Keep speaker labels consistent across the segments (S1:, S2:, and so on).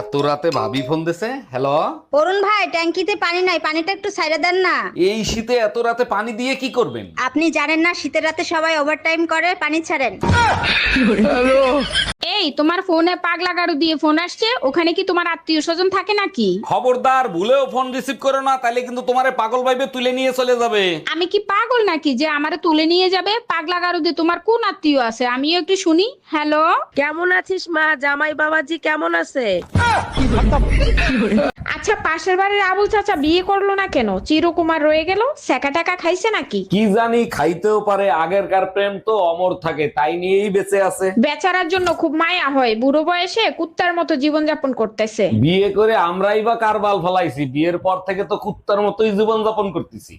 S1: এত রাতে ভাবি ফোন দিছে? হ্যালো
S2: অরুণ ভাই ট্যাঙ্কিতে পানি নাই পানিটা একটু সাইডে দেন না।
S1: এই শীতে এত রাতে পানি দিয়ে কি করবেন?
S2: আপনি জানেন না শীতের রাতে সবাই ওভারটাইম করে পানি ছাড়েন।
S3: এই তোমার ফোনে পাগলা গাড়ু দিয়ে ফোন আসছে ওখানে কি তোমার আত্মীয় স্বজন থাকে নাকি?
S1: খবরদার ভুলেও ফোন রিসিভ করো না তাহলে কিন্তু তোমার পাগল ভাইবে তুলে নিয়ে চলে যাবে।
S3: আমি কি পাগল নাকি যে আমারে তুলে নিয়ে যাবে? পাগলা গাড়ু দিয়ে তোমার কোন আত্মীয় আছে? আমিও একটু শুনি। হ্যালো
S4: কেমন আছিস মা? জামাই বাবাজি কেমন আছে?
S3: আচ্ছা পাশের বাড়ির আবু চাচা বিয়ে করল না কেন? চিরকুমার রয়ে গেল সেকা টাকা খাইছে নাকি?
S1: কি জানি খাইতেও পারে আগেরকার প্রেম তো অমর থাকে তাই নিয়েই বেঁচে আছে।
S3: বেচারার জন্য খুব মায়া হয় বুড়ো বয়সে কুত্তার মতো জীবন যাপন করতেছে।
S1: বিয়ে করে আমরাই বা কার বাল ফলাইছি বিয়ের পর থেকে তো কুত্তার মতোই জীবন যাপন করতেছি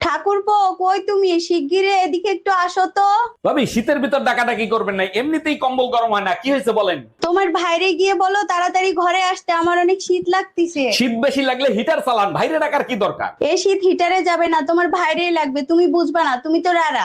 S2: ঠাকুরপো কই তুমি? শিগগিরে এদিকে একটু আসো তো।
S1: ভাবি শীতের ভিতর ডাকাডাকি করবেন না এমনিতেই কম্বল গরম হয় না কি হয়েছে বলেন?
S2: তোমার ভাইরে গিয়ে বলো তাড়াতাড়ি ঘরে আসতে আমার অনেক শীত লাগতিছে।
S1: শীত বেশি লাগলে হিটার চালান ভাইরে ডাকার কি দরকার?
S2: এই শীত হিটারে যাবে না তোমার ভাইরেই লাগবে তুমি বুঝবা না তুমি তো রারা।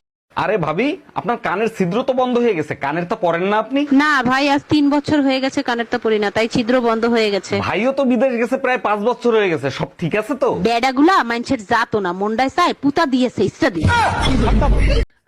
S1: আরে ভাবি আপনার কানের ছিদ্র তো বন্ধ হয়ে গেছে কানের তো পরেন না আপনি?
S4: না ভাই আজ তিন বছর হয়ে গেছে কানের তো পরি না তাই ছিদ্র বন্ধ হয়ে গেছে।
S1: ভাইও তো বিদেশ গেছে প্রায় পাঁচ বছর হয়ে গেছে সব ঠিক আছে তো?
S4: বেডাগুলা মানুষের জাতো না মন্ডায় চায় পুতা দিয়েছে ইচ্ছা দিয়ে।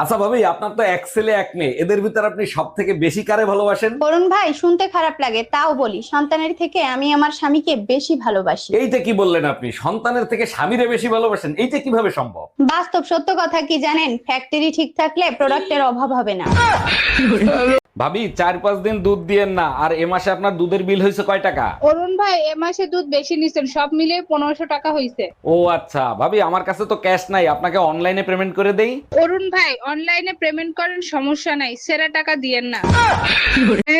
S1: আচ্ছা ভাবি আপনার তো এক ছেলে এক মেয়ে। এদের ভিতর আপনি সব থেকে বেশি কারে ভালোবাসেন?
S2: বরুণ ভাই শুনতে খারাপ লাগে তাও বলি সন্তানের থেকে আমি আমার স্বামীকে বেশি ভালোবাসি।
S1: এইটা কি বললেন আপনি? সন্তানের থেকে স্বামীরে বেশি ভালোবাসেন? এইটা কীভাবে সম্ভব?
S2: বাস্তব সত্য কথা কি জানেন? ফ্যাক্টরি ঠিক থাকলে প্রোডাক্টের অভাব হবে না।
S1: ভাবি চার পাঁচ দিন দুধ দিয়েন না আর এ মাসে আপনার দুধের বিল হয়েছে কয় টাকা?
S5: অরুণ ভাই এ মাসে দুধ বেশি নিছেন সব মিলিয়ে পনেরোশো টাকা হইছে।
S1: ও আচ্ছা ভাবি আমার কাছে তো ক্যাশ নাই আপনাকে অনলাইনে পেমেন্ট করে দেই।
S5: অরুণ ভাই অনলাইনে পেমেন্ট করেন সমস্যা নাই সেরা টাকা দিয়েন না।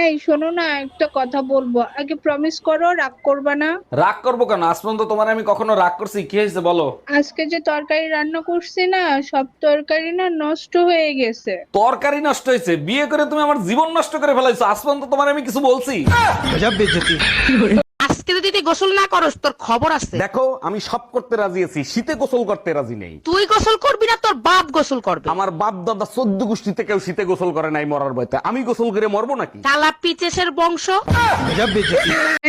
S5: এই শোনো না একটা কথা বলব আগে প্রমিস করো রাগ করবা না।
S1: রাগ করব কেন? আজ পর্যন্ত তোমার আমি কখনো রাগ করছি কি হয়েছে বলো?
S5: আজকে যে তরকারি রান্না করছি না সব তরকারি না নষ্ট হয়ে গেছে।
S1: তরকারি নষ্ট হয়েছে বিয়ে করে তুমি আমার জীবন নষ্ট করে ফেলাইছো। আজ তোমার আমি কিছু বলছি।
S4: আজকে যদি তুই গোসল না করস তোর খবর আছে।
S1: দেখো আমি সব করতে রাজি আছি শীতে গোসল করতে রাজি নেই।
S4: তুই গোসল করবি না তোর বাপ গোসল করবে।
S1: আমার বাপ দাদা চোদ্দ গোষ্ঠীতে কেউ শীতে গোসল করে নাই মরার বয়তে আমি গোসল করে মরবো নাকি?
S4: কালা পিচেসের বংশ।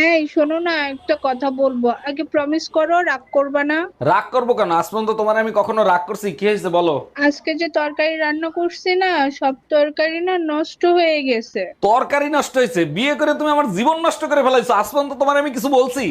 S5: এই শোনো না একটা কথা বলব। আগে প্রমিস করো রাগ করবা না।
S1: রাগ করব কেন? আজ পর্যন্ত তোমার আমি কখনো রাগ করছি? কি হয়েছে বলো?
S5: আজকে যে তরকারি রান্না করছি না সব তরকারি না নষ্ট হয়ে গেছে।
S1: তরকারি নষ্ট হয়েছে। বিয়ে করে তুমি আমার জীবন নষ্ট করে ফেলাইছো। আজ পর্যন্ত তোমার আমি কিছু বলছি।